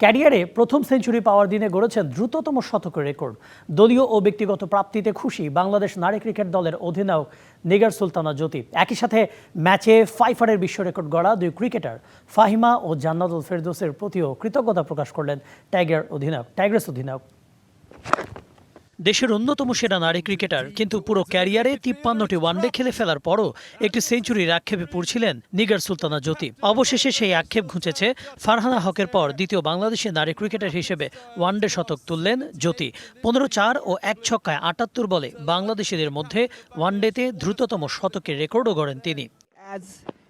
ক্যারিয়ারে প্রথম সেঞ্চুরি পাওয়ার দিনে গড়েছেন দ্রুততম শতকের রেকর্ড। দলীয় ও ব্যক্তিগত প্রাপ্তিতে খুশি বাংলাদেশ নারী ক্রিকেট দলের অধিনায়ক নিগার সুলতানা জ্যোতি। একই সাথে ম্যাচে ফাইফারের বিশ্ব রেকর্ড গড়া দুই ক্রিকেটার ফাহিমা ও জান্নাতুল ফেরদোসের প্রতিও কৃতজ্ঞতা প্রকাশ করলেন টাইগার অধিনায়ক টাইগার্স অধিনায়ক। দেশের অন্যতম সেরা নারী ক্রিকেটার, কিন্তু পুরো ক্যারিয়ারে তিপ্পান্নটি ওয়ানডে খেলে ফেলার পরও একটি সেঞ্চুরির আক্ষেপে পড়ছিলেন নিগার সুলতানা জ্যোতি। অবশেষে সেই আক্ষেপ ঘুঁচেছে ফারহানা হকের পর দ্বিতীয় বাংলাদেশের নারী ক্রিকেটার হিসেবে ওয়ানডে শতক তুললেন জ্যোতি। পনেরো চার ও এক ছক্কায় আটাত্তর বলে বাংলাদেশিদের মধ্যে ওয়ানডেতে দ্রুততম শতকের রেকর্ডও গড়েন তিনি।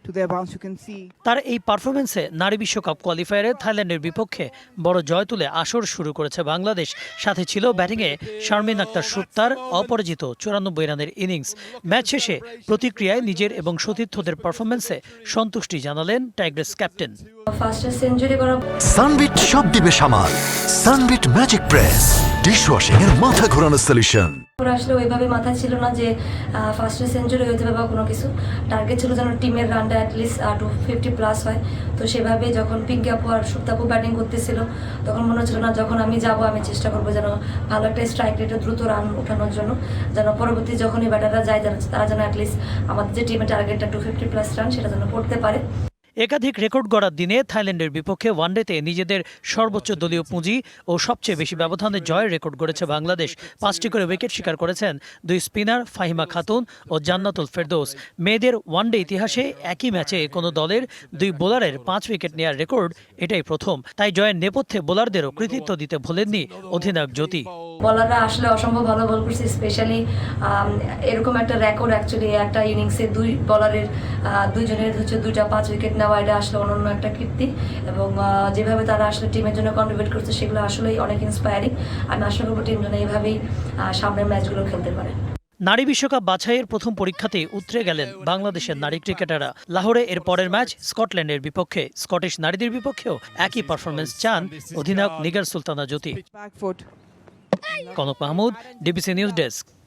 To their bounce. You can see. তার এই পারফরমেন্সে নারী বিশ্বকাপ কোয়ালিফায়ারে থাইল্যান্ডের বিপক্ষে বড় জয় তুলে আসর শুরু করেছে বাংলাদেশ। সাথে ছিল ব্যাটিংয়ে শারমিন আক্তার সুত্তার অপরাজিত চুরানব্বই রানের ইনিংস ম্যাচ শেষে প্রতিক্রিয়ায় নিজের এবং সতীর্থদের পারফরমেন্সে সন্তুষ্টি জানালেন টাইগ্রেস ক্যাপ্টেন। ফার্স্টে সেঞ্চুরি করা সানবিট সব দিবে সামাল। সানবিট ম্যাজিক প্রেস ডিশওয়াশিং এর মাথা ঘোরানো সলিউশন আসলে ওইভাবে মাথায় ছিল না যে ফার্স্টে সেঞ্চুরি হতে হবে বা কোনো কিছু। টার্গেট ছিল যেন টিমের রানটা at least two fifty plus হয়। তো সেভাবে যখন পিঙ্কি আপু আর সুপ্তাপু ব্যাটিং করতেছিল, তখন মনে হচ্ছিল না, যখন আমি যাব, আমি চেষ্টা করব যেন ভালো একটা স্ট্রাইক রেটে দ্রুত রান ওঠানোর জন্য। যেন পরবর্তী যখনই ব্যাটাররা যায় তারা যেন অ্যাটলিস্ট আমাদের যে টিমের টার্গেটটা টু ফিফটি প্লাস রান সেটা যেন করতে পারে। একাধিক রেকর্ড গড়ার দিনে থাইল্যান্ডের বিপক্ষে ওয়ানডেতে নিজেদের সর্বোচ্চ দলীয় পুঁজি ও সবচেয়ে বেশি ব্যবধানে জয়ের রেকর্ড গড়েছে বাংলাদেশ। পাঁচটি করে উইকেট শিকার করেছেন দুই স্পিনার ফাহিমা খাতুন ও জান্নাতুল ফেরদৌস। মেয়েদের ওয়ানডে ইতিহাসে একই ম্যাচে কোনো দলের দুই বোলারের পাঁচ উইকেট নেওয়ার রেকর্ড এটাই প্রথম। তাই জয়ের নেপথ্যে বোলারদেরও কৃতিত্ব দিতে ভোলেননি অধিনায়ক জ্যোতি। বলাররা আসলে অসম্ভব ভালো বল করছে স্পেশালি এরকম একটা রেকর্ড অ্যাকচুয়ালি একটা ইনিংসে দুই বলারের দুইজনের হচ্ছে দুইটা পাঁচ উইকেট নেওয়া এটা আসলে অনন্য একটা কীর্তি এবং যেভাবে তারা আসলে টিমের জন্য কন্ট্রিবিউট করছে সেগুলো আসলেই অনেক ইন্সপায়ারিং আমি আশা করব টিম যেন এইভাবেই সামনের ম্যাচগুলো খেলতে পারে। নারী বিশ্বকাপ বাছাইয়ের প্রথম পরীক্ষাতেই উতরে গেলেন বাংলাদেশের নারী ক্রিকেটাররা। লাহোরে এর পরের ম্যাচ স্কটল্যান্ডের বিপক্ষে। স্কটিশ নারীদের বিপক্ষেও একই পারফরমেন্স চান অধিনায়ক Nigar Sultana Jyoti. Konok Mahmud DBC news desk.